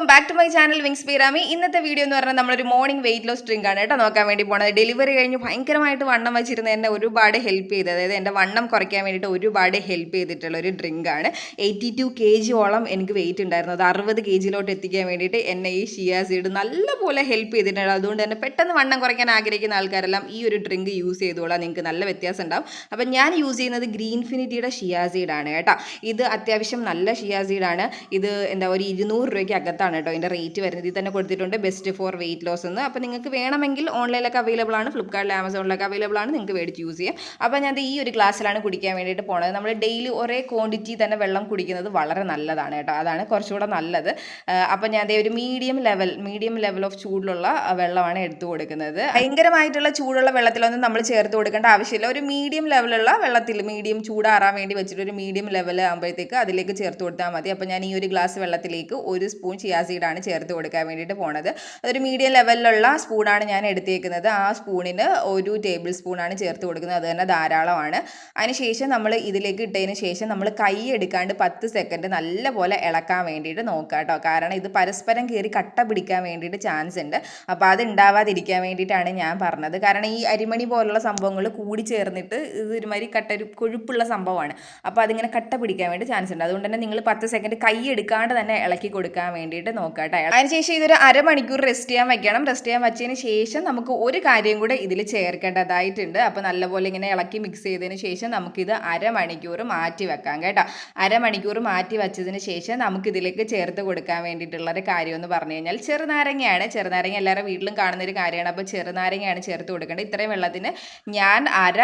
Welcome back to my channel Wings പീരാമി ഇന്നത്തെ video എന്ന് പറഞ്ഞാൽ നമ്മളൊരു മോർണിംഗ് വെയിറ്റ് ലോസ് ഡ്രിങ്ക് ആണ് കേട്ടോ നോക്കാൻ വേണ്ടി പോണത്. ഡെലിവറി കഴിഞ്ഞ് ഭയങ്കരമായിട്ട് വണ്ണം വെച്ചിരുന്ന എന്നെ ഒരുപാട് ഹെൽപ്പ് ചെയ്ത്. അതായത് എന്റെ വണ്ണം കുറയ്ക്കാൻ വേണ്ടിയിട്ട് ഒരുപാട് ഹെൽപ്പ് ചെയ്തിട്ടുള്ള ഒരു ഡ്രിങ്ക് ആണ്. എയ്റ്റി ടു കെ ജിയോളം എനിക്ക് വെയിറ്റ് ഉണ്ടായിരുന്നു. അത് അറുപത് കെ ജിയിലോട്ട് എത്തിക്കാൻ വേണ്ടിയിട്ട് എന്നെ ഈ ഷിയാ സീഡ് നല്ലപോലെ ഹെൽപ്പ് ചെയ്തിട്ടുണ്ട്. അതുകൊണ്ട് തന്നെ പെട്ടെന്ന് വണ്ണം കുറയ്ക്കാൻ ആഗ്രഹിക്കുന്ന ആൾക്കാരെല്ലാം ഈ ഒരു ഡ്രിങ്ക് യൂസ് ചെയ്തോളാം. നിങ്ങൾക്ക് നല്ല വ്യത്യാസം ഉണ്ടാവും. അപ്പം ഞാൻ യൂസ് ചെയ്യുന്നത് ഗ്രീൻഫിനിറ്റിയുടെ ഷിയാ സീഡ് ആണ് കേട്ടോ. ഇത് അത്യാവശ്യം നല്ല ഷിയാ സീഡ് ആണ്. ഇത് എന്താ ഒരു ഇരുന്നൂറ് രൂപയ്ക്ക് അകത്താണ് കേട്ടോ. ഇതിന്റെ റേറ്റ് വരുന്നത്. ഇതിൽ തന്നെ കൊടുത്തിട്ടുണ്ട് ബെസ്റ്റ് ഫോർ വെയിറ്റ് ലോസ് എന്ന്. അപ്പോൾ നിങ്ങൾക്ക് വേണമെങ്കിൽ ഓൺലൈനിലൊക്കെ അവൈലബിൾ ആണ്. ഫ്ലിപ്കാർട്ടിൽ ആമസോണിലൊക്കെ അവൈലബിൾ ആണ്. നിങ്ങൾക്ക് മേടിച്ച് യൂസ് ചെയ്യാം. അപ്പോൾ ഞാൻ ഈ ഒരു ഗ്ലാസ്സിലാണ് കുടിക്കാൻ വേണ്ടിയിട്ട് പോണത്. നമ്മൾ ഡെയിലി ഒരേ ക്വാണ്ടിറ്റി തന്നെ വെള്ളം കുടിക്കുന്നത് വളരെ നല്ലതാണ് കേട്ടോ. അതാണ് കുറച്ചുകൂടെ നല്ലത്. അപ്പോൾ ഞാൻ ഒരു medium level medium level of ചൂടിലുള്ള വെള്ളമാണ് എടുത്തു കൊടുക്കുന്നത്. ഭയങ്കരമായിട്ടുള്ള ചൂടുള്ള വെള്ളത്തിലൊന്നും നമ്മൾ ചേർത്ത് കൊടുക്കേണ്ട ആവശ്യമില്ല. ഒരു മീഡിയം ലെവലുള്ള വെള്ളത്തിൽ മീഡിയം ചൂടാറാൻ വേണ്ടി വെച്ചിട്ട് ഒരു മീഡിയം ലെവൽ ആകുമ്പോഴത്തേക്ക് അതിലേക്ക് ചേർത്ത് കൊടുത്താൽ മതി. അപ്പോൾ ഞാൻ ഈ ഒരു ഗ്ലാസ് വെള്ളത്തിലേക്ക് ഒരു സ്പൂൺ ചിയാസീഡാണ് ചേർത്ത് കൊടുക്കാൻ വേണ്ടിയിട്ട് പോണത്. അതൊരു മീഡിയം ലെവലിലുള്ള സ്പൂണാണ് ഞാൻ എടുത്തേക്കുന്നത്. ആ സ്പൂണിന് ഒരു ടേബിൾ സ്പൂണാണ് ചേർത്ത് കൊടുക്കുന്നത്. അത് തന്നെ ധാരാളമാണ്. അതിനുശേഷം നമ്മൾ ഇതിലേക്ക് ഇട്ടതിന് ശേഷം നമ്മൾ കൈ എടുക്കാണ്ട് പത്ത് സെക്കൻഡ് നല്ലപോലെ ഇളക്കാൻ വേണ്ടിയിട്ട് നോക്കുക കേട്ടോ. കാരണം ഇത് പരസ്പരം കയറി കട്ട പിടിക്കാൻ വേണ്ടിയിട്ട് ചാൻസ് ഉണ്ട്. അപ്പോൾ അത് ഉണ്ടാവാതിരിക്കാൻ വേണ്ടിയിട്ടാണ് ഞാൻ പറഞ്ഞത്. കാരണം ഈ അരിമണി പോലുള്ള സംഭവങ്ങൾ കൂടി ചേർന്നിട്ട് ഇത് ഒരുമാതിരി കട്ട ഒരു കൊഴുപ്പുള്ള സംഭവമാണ്. അപ്പോൾ അതിങ്ങനെ കട്ട പിടിക്കാൻ വേണ്ടി ചാൻസ് ഉണ്ട്. അതുകൊണ്ട് തന്നെ നിങ്ങൾ പത്ത് സെക്കൻഡ് കൈ എടുക്കാണ്ട് തന്നെ ഇളക്കി കൊടുക്കാൻ വേണ്ടിയിട്ട് നോക്കുക കേട്ടോ അതിനുശേഷം ഇതൊരു അരമണിക്കൂർ റെസ്റ്റ് ചെയ്യാൻ വെക്കണം. റെസ്റ്റ് ചെയ്യാൻ വെച്ചതിന് ശേഷം നമുക്ക് ഒരു കാര്യം കൂടെ ഇതിൽ ചേർക്കേണ്ടതായിട്ടുണ്ട്. അപ്പോൾ നല്ലപോലെ ഇങ്ങനെ ഇളക്കി മിക്സ് ചെയ്തതിന് ശേഷം നമുക്കിത് അരമണിക്കൂർ മാറ്റി വെക്കാം കേട്ടോ. അരമണിക്കൂർ മാറ്റി വെച്ചതിന് ശേഷം നമുക്കിതിലേക്ക് ചേർത്ത് കൊടുക്കാൻ വേണ്ടിയിട്ടുള്ള ഒരു കാര്യം എന്ന് പറഞ്ഞു കഴിഞ്ഞാൽ ചെറുനാരങ്ങയാണ്. ചെറുനാരങ്ങ എല്ലാവരും വീട്ടിലും കാണുന്ന ഒരു കാര്യമാണ്. അപ്പോൾ ചെറുനാരങ്ങയാണ് ചേർത്ത് കൊടുക്കേണ്ടത്. ഇത്രയും വെള്ളത്തിന് ഞാൻ അര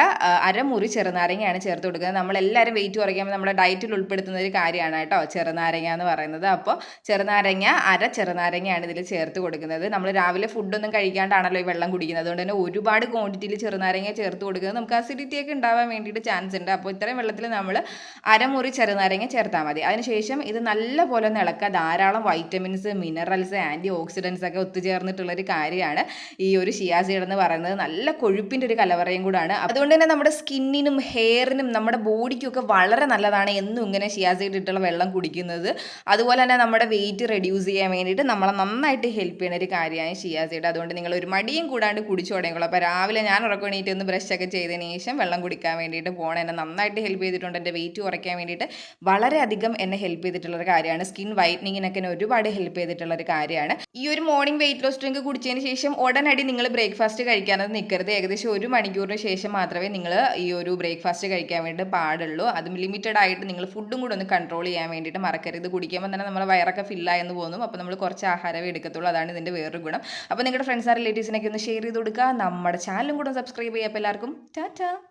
അരമുറി ചെറുനാരങ്ങയാണ് ചേർത്ത് കൊടുക്കുന്നത്. നമ്മളെല്ലാവരും വെയിറ്റ് കുറയ്ക്കുമ്പോൾ നമ്മുടെ ഡയറ്റിൽ ഉൾപ്പെടുത്തുന്ന ഒരു കാര്യമാണ് കേട്ടോ ചെറുനാരങ്ങ എന്ന് പറയുന്നത്. അപ്പോൾ ചെറുനാരങ്ങ അര ചെറുനാരങ്ങയാണ് ഇതിൽ ചേർത്ത് കൊടുക്കുന്നത്. നമ്മൾ രാവിലെ ഫുഡൊന്നും കഴിക്കാണ്ടാണല്ലോ ഈ വെള്ളം കുടിക്കുന്നത്. അതുകൊണ്ട് തന്നെ ഒരുപാട് ക്വാണ്ടിറ്റിയിൽ ചെറുനാരങ്ങ ചേർത്ത് കൊടുക്കുന്നത് നമുക്ക് അസിഡിറ്റി ഒക്കെ ഉണ്ടാവാൻ വേണ്ടിയിട്ട് ചാൻസ് ഉണ്ട്. അപ്പോൾ ഇത്രയും വെള്ളത്തിൽ നമ്മൾ അരമുറി ചെറുനാരങ്ങ ചേർത്താൽ മതി. അതിനുശേഷം ഇത് നല്ല പോലെ ഒന്ന് ഇളക്കുക. ധാരാളം വൈറ്റമിൻസ് മിനറൽസ് ആന്റി ഓക്സിഡൻസ് ഒക്കെ ഒത്തുചേർന്നിട്ടുള്ളൊരു കാര്യമാണ് ഈ ഒരു ഷിയാസീഡ് എന്ന് പറയുന്നത്. നല്ല കൊഴുപ്പിന്റെ ഒരു കലവറയും കൂടാണ്. അതുകൊണ്ട് തന്നെ നമ്മുടെ സ്കിന്നിനും ഹെയറിനും നമ്മുടെ ബോഡിക്കും ഒക്കെ വളരെ നല്ലതാണ് എന്നും ഇങ്ങനെ ഷിയാസീഡ് ഇട്ടുള്ള വെള്ളം കുടിക്കുന്നത്. അതുപോലെ തന്നെ നമ്മുടെ വെയിറ്റ് റെഡ്യൂസ് ചെയ്യാൻ വേണ്ടിയിട്ട് നമ്മളെ നന്നായിട്ട് ഹെൽപ്പ് ചെയ്യുന്ന ഒരു കാര്യമാണ് ഷിയാസിയുടെ അതുകൊണ്ട് നിങ്ങൾ ഒരു മടിയും കൂടാണ്ട് കുടിച്ചു തുടങ്ങിയുള്ളൂ അപ്പോൾ രാവിലെ ഞാൻ ഉറക്കം എണീറ്റ് ഒന്ന് ബ്രഷ് ഒക്കെ ചെയ്തതിന് ശേഷം വെള്ളം കുടിക്കാൻ വേണ്ടിയിട്ട് പോകണം. എന്നെ നന്നായിട്ട് ഹെൽപ്പ് ചെയ്തിട്ടുണ്ട്. എന്റെ വെയിറ്റ് കുറയ്ക്കാൻ വേണ്ടിയിട്ട് വളരെയധികം എന്നെ ഹെൽപ്പ് ചെയ്തിട്ടുള്ള ഒരു കാര്യമാണ്. സ്കിൻ വൈറ്റനിങ്ങിനൊക്കെ എന്നെ ഒരുപാട് ഹെൽപ്പ് ചെയ്തിട്ടുള്ള ഒരു കാര്യമാണ്. ഈ ഒരു മോർണിംഗ് വെയിറ്റ് ലോസ് ഡ്രിങ്ക് കുടിച്ചതിന് ശേഷം ഉടനടി നിങ്ങൾ ബ്രേക്ക്ഫാസ്റ്റ് കഴിക്കാനത് നിൽക്കരുത് ഏകദേശം ഒരു മണിക്കൂറിന് ശേഷം മാത്രമേ നിങ്ങൾ ഈ ഒരു ബ്രേക്ക്ഫാസ്റ്റ് കഴിക്കാൻ വേണ്ടി പാടുള്ളൂ. അതും ലിമിറ്റഡ് ആയിട്ട് നിങ്ങൾ ഫുഡും കൂടെ ഒന്ന് കൺട്രോൾ ചെയ്യാൻ വേണ്ടിയിട്ട് മറക്കരുത്. കുടിക്കുമ്പോൾ തന്നെ നമ്മുടെ വയറൊക്കെ ഫില്ലായെന്ന് പോകുന്നു. അപ്പോൾ നമ്മൾ കുറച്ച് ആഹാരമേ എടുക്കത്തുള്ളൂ. അതാണ് ഇതിന്റെ വേറൊരു ഗുണം. അപ്പോൾ നിങ്ങളുടെ ഫ്രണ്ട്സ് ആ റിലേറ്റീവ്സിനൊക്കെ ഒന്ന് ഷെയർ ചെയ്ത് കൊടുക്കുക. നമ്മുടെ ചാനലും കൂടെ സബ്സ്ക്രൈബ് ചെയ്യുക. അപ്പോൾ എല്ലാവർക്കും ടാറ്റാ.